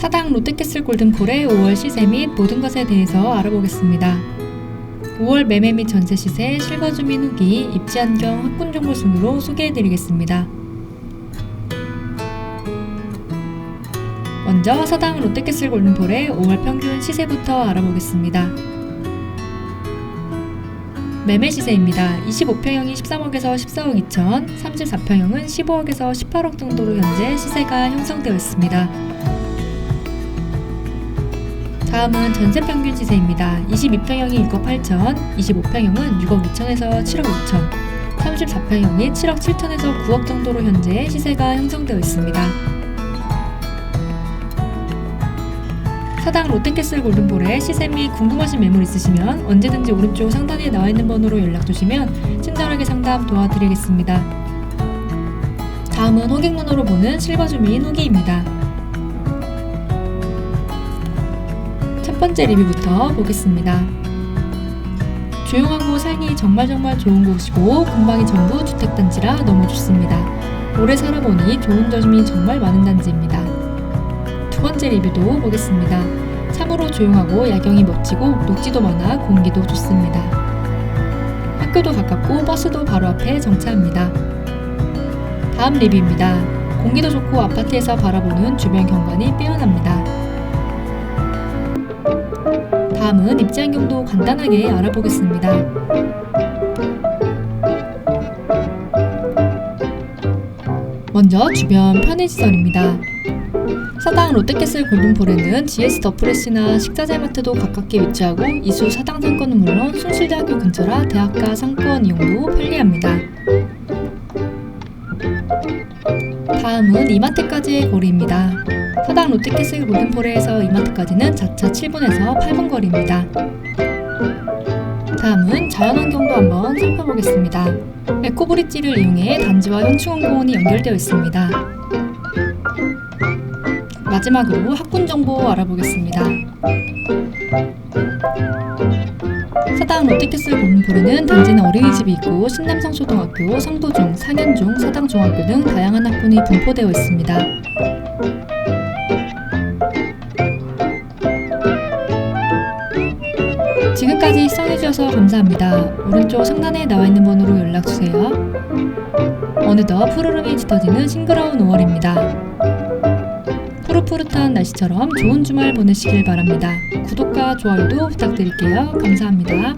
사당 롯데캐슬 골든폴의 5월 시세 및 모든 것에 대해서 알아보겠습니다. 5월 매매 및 전세 시세, 실거 주민 후기, 입지 안경, 학군 정보 순으로 소개해드리겠습니다. 먼저 사당 롯데캐슬 골든폴의 5월 평균 시세부터 알아보겠습니다. 매매 시세입니다. 25평형이 13억에서 14억 2천, 34평형은 15억에서 18억 정도로 현재 시세가 형성되어 있습니다. 다음은 전세 평균 시세입니다. 22평형이 6억 8천, 25평형은 6억 2천에서 7억 5천, 34평형이 7억 7천에서 9억 정도로 현재 시세가 형성되어 있습니다. 사당 롯데캐슬 골든볼에 시세 및 궁금하신 매물 있으시면 언제든지 오른쪽 상단에 나와 있는 번호로 연락 주시면 친절하게 상담 도와드리겠습니다. 다음은 호객문으로 보는 실버 주민 후기입니다. 번째 리뷰부터 보겠습니다. 조용하고 살기 정말 정말 좋은 곳이고 근방이 전부 주택단지라 너무 좋습니다. 오래 살아보니 좋은 점이 정말 많은 단지입니다. 두 번째 리뷰도 보겠습니다. 참으로 조용하고 야경이 멋지고 녹지도 많아 공기도 좋습니다. 학교도 가깝고 버스도 바로 앞에 정차합니다. 다음 리뷰입니다. 공기도 좋고 아파트에서 바라보는 주변 경관이 빼어납니다. 다음은 입지 환경도 간단하게 알아보겠습니다. 먼저 주변 편의시설입니다. 사당 롯데캐슬 골든폴에는 GS 더프레시나 식자재마트도 가깝게 위치하고 이수 사당 상권은 물론 숭실대학교 근처라 대학가 상권 이용도 편리합니다. 다음은 이마트까지의 거리입니다. 사당 롯데캐슬 골든폴에서 이마트까지는 자차 7분에서 8분 거리입니다. 다음은 자연환경도 한번 살펴보겠습니다. 에코브릿지를 이용해 단지와 현충원공원이 연결되어 있습니다. 마지막으로 학군 정보 알아보겠습니다. 사당 롯데캐슬 골든폴에는 단지는 어린이집이 있고 신남성 초등학교, 성도중, 상현중, 사당중학교 등 다양한 학군이 분포되어 있습니다. 지금까지 시청해주셔서 감사합니다. 오른쪽 상단에 나와 있는 번호로 연락주세요. 어느덧 푸르름이 짙어지는 싱그러운 5월입니다. 푸릇푸릇한 날씨처럼 좋은 주말 보내시길 바랍니다. 구독과 좋아요도 부탁드릴게요. 감사합니다.